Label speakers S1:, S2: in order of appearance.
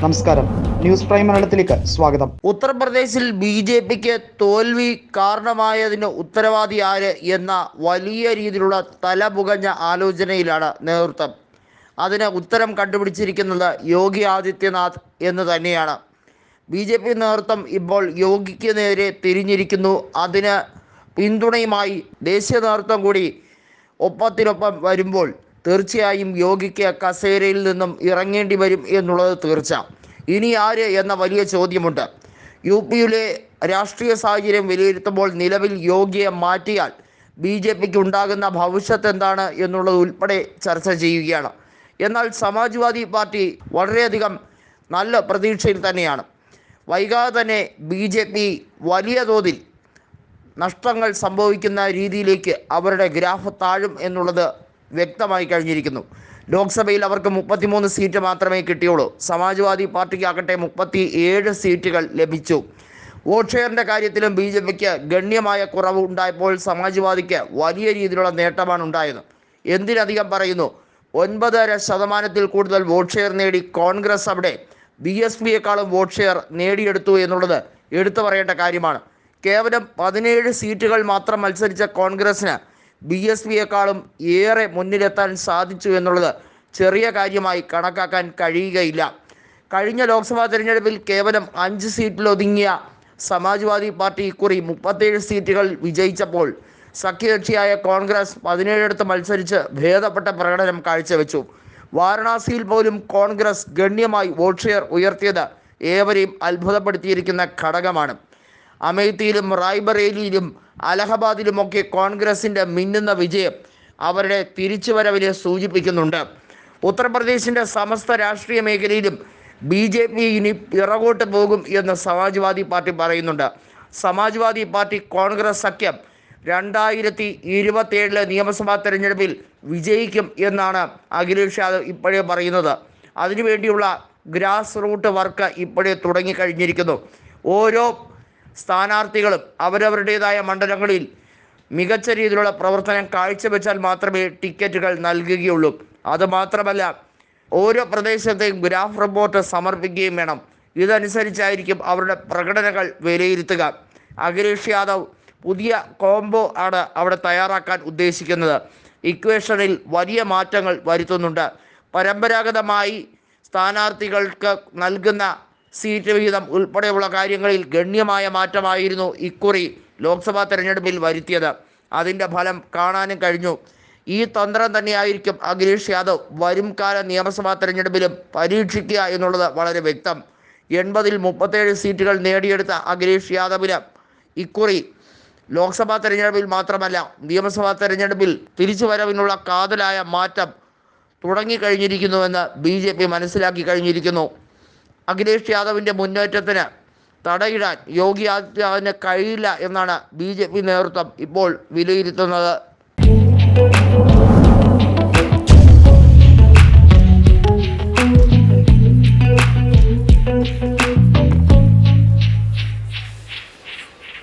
S1: നമസ്കാരം. News prime മലയാളത്തിലേക്ക് സ്വാഗതം.
S2: ഉത്തർപ്രദേശിൽ ബി ജെ പിക്ക് തോൽവി കാരണമായതിന് ഉത്തരവാദി ആര് എന്ന വലിയ രീതിയിലുള്ള തലപുകഞ്ഞ ആലോചനയിലാണ് നേതൃത്വം. അതിന് ഉത്തരം കണ്ടുപിടിച്ചിരിക്കുന്നത് യോഗി ആദിത്യനാഥ് എന്ന് തന്നെയാണ്. ബി ജെ പി നേതൃത്വം ഇപ്പോൾ യോഗിക്ക് നേരെ തിരിഞ്ഞിരിക്കുന്നു. അതിന് പിന്തുണയുമായി ദേശീയ നേതൃത്വം കൂടി ഒപ്പത്തിനൊപ്പം വരുമ്പോൾ തീർച്ചയായും യോഗിക്ക് കസേരയിൽ നിന്നും ഇറങ്ങേണ്ടി വരും എന്നുള്ളത് തീർച്ച. ഇനി ആര് എന്ന വലിയ ചോദ്യമുണ്ട്. യു പിയിലെ രാഷ്ട്രീയ സാഹചര്യം വിലയിരുത്തുമ്പോൾ നിലവിൽ യോഗിയെ മാറ്റിയാൽ ബി ജെ പിക്ക് ഉണ്ടാകുന്ന ഭവിഷ്യത്ത് എന്താണ് എന്നുള്ളത് ഉൾപ്പെടെ ചർച്ച ചെയ്യുകയാണ്. എന്നാൽ സമാജ്വാദി പാർട്ടി വളരെയധികം നല്ല പ്രതീക്ഷയിൽ തന്നെയാണ്. വൈകാതെ തന്നെ ബി ജെ പി വലിയ തോതിൽ നഷ്ടങ്ങൾ സംഭവിക്കുന്ന രീതിയിലേക്ക് അവരുടെ ഗ്രാഫ് താഴും എന്നുള്ളത് വ്യക്തമായി കഴിഞ്ഞിരിക്കുന്നു. ലോക്സഭയിൽ അവർക്ക് മുപ്പത്തിമൂന്ന് സീറ്റ് മാത്രമേ കിട്ടിയുള്ളൂ. സമാജ്വാദി പാർട്ടിക്കാകട്ടെ മുപ്പത്തി ഏഴ് സീറ്റുകൾ ലഭിച്ചു. വോട്ട് ഷെയറിന്റെ കാര്യത്തിലും ബി ജെ പിക്ക് ഗണ്യമായ കുറവ് ഉണ്ടായപ്പോൾ സമാജ്വാദിക്ക് വലിയ രീതിയിലുള്ള നേട്ടമാണ് ഉണ്ടായത്. എന്തിനധികം പറയുന്നു? ഒൻപതര ശതമാനത്തിൽ കൂടുതൽ വോട്ട് ഷെയർ നേടി കോൺഗ്രസ് അവിടെ ബി എസ് പിയെക്കാളും വോട്ട് ഷെയർ നേടിയെടുത്തു എന്നുള്ളത് എടുത്തു പറയേണ്ട കാര്യമാണ്. കേവലം പതിനേഴ് സീറ്റുകൾ മാത്രം മത്സരിച്ച കോൺഗ്രസിന് ബി എസ് പിയെക്കാളും ഏറെ മുന്നിലെത്താൻ സാധിച്ചു എന്നുള്ളത് ചെറിയ കാര്യമായി കണക്കാക്കാൻ കഴിയുകയില്ല. കഴിഞ്ഞ ലോക്സഭാ തെരഞ്ഞെടുപ്പിൽ കേവലം അഞ്ച് സീറ്റിലൊതുങ്ങിയ സമാജ്വാദി പാർട്ടി ഇക്കുറി മുപ്പത്തേഴ് സീറ്റുകൾ വിജയിച്ചപ്പോൾ സഖ്യകക്ഷിയായ കോൺഗ്രസ് പതിനേഴിടത്ത് മത്സരിച്ച് ഭേദപ്പെട്ട പ്രകടനം കാഴ്ചവെച്ചു. വാരണാസിയിൽ പോലും കോൺഗ്രസ് ഗണ്യമായി വോട്ട് ഷെയർ ഉയർത്തിയത് ഏവരെയും അത്ഭുതപ്പെടുത്തിയിരിക്കുന്ന ഘടകമാണ്. അമേത്തിയിലും റായ്ബറേലിയിലും അലഹബാദിലുമൊക്കെ കോൺഗ്രസിന്റെ മിന്നുന്ന വിജയം അവരുടെ തിരിച്ചുവരവിനെ സൂചിപ്പിക്കുന്നുണ്ട്. ഉത്തർപ്രദേശിന്റെ സമസ്ത രാഷ്ട്രീയ മേഖലയിലും ബി ജെ പി ഇനി പിറകോട്ട് പോകും എന്ന് സമാജ്വാദി പാർട്ടി പറയുന്നുണ്ട്. സമാജ്വാദി പാർട്ടി കോൺഗ്രസ് സഖ്യം രണ്ടായിരത്തി ഇരുപത്തേഴിലെ നിയമസഭാ തെരഞ്ഞെടുപ്പിൽ വിജയിക്കും എന്നാണ് അഖിലേഷ് യാദവ് ഇപ്പോഴേ പറയുന്നത്. അതിനുവേണ്ടിയുള്ള ഗ്രാസ് റൂട്ട് വർക്ക് ഇപ്പോഴേ തുടങ്ങിക്കഴിഞ്ഞിരിക്കുന്നു. ഓരോ സ്ഥാനാർത്ഥികളും അവരവരുടേതായ മണ്ഡലങ്ങളിൽ മികച്ച രീതിയിലുള്ള പ്രവർത്തനം കാഴ്ചവെച്ചാൽ മാത്രമേ ടിക്കറ്റുകൾ നൽകുകയുള്ളൂ. അതുമാത്രമല്ല ഓരോ പ്രദേശത്തെയും ഗ്രാഫ് റിപ്പോർട്ട് സമർപ്പിക്കുകയും വേണം. ഇതനുസരിച്ചായിരിക്കും അവരുടെ പ്രകടനങ്ങൾ വിലയിരുത്തുക. അഖിലേഷ് യാദവ് പുതിയ കോംബോ ആണ് അവിടെ തയ്യാറാക്കാൻ ഉദ്ദേശിക്കുന്നത്. ഇക്വേഷനിൽ വലിയ മാറ്റങ്ങൾ വരുത്തുന്നുണ്ട്. പരമ്പരാഗതമായി സ്ഥാനാർത്ഥികൾക്ക് നൽകുന്ന സീറ്റ് വിഹിതം ഉൾപ്പെടെയുള്ള കാര്യങ്ങളിൽ ഗണ്യമായ മാറ്റമായിരുന്നു ഇക്കുറി ലോക്സഭാ തെരഞ്ഞെടുപ്പിൽ വരുത്തിയത്. അതിന്റെ ഫലം കാണാനും കഴിഞ്ഞു. ഈ തന്ത്രം തന്നെയായിരിക്കും അഖിലേഷ് യാദവ് വരുംകാല നിയമസഭാ തെരഞ്ഞെടുപ്പിലും പരീക്ഷിക്കുക എന്നുള്ളത് വളരെ വ്യക്തം. എൺപതിൽ മുപ്പത്തേഴ് സീറ്റുകൾ നേടിയെടുത്ത അഖിലേഷ് യാദവിന് ഇക്കുറി ലോക്സഭാ തെരഞ്ഞെടുപ്പിൽ മാത്രമല്ല നിയമസഭാ തെരഞ്ഞെടുപ്പിൽ തിരിച്ചുവരവിനുള്ള കാതലായ മാറ്റം തുടങ്ങിക്കഴിഞ്ഞിരിക്കുന്നുവെന്ന് ബി ജെ പി മനസ്സിലാക്കി കഴിഞ്ഞിരിക്കുന്നു. അഖിലേഷ് യാദവിന്റെ മുന്നേറ്റത്തിന് തടയിടാൻ യോഗി ആദിത്യനാഥിന് കഴിയില്ല എന്നാണ് ബി നേതൃത്വം ഇപ്പോൾ വിലയിരുത്തുന്നത്.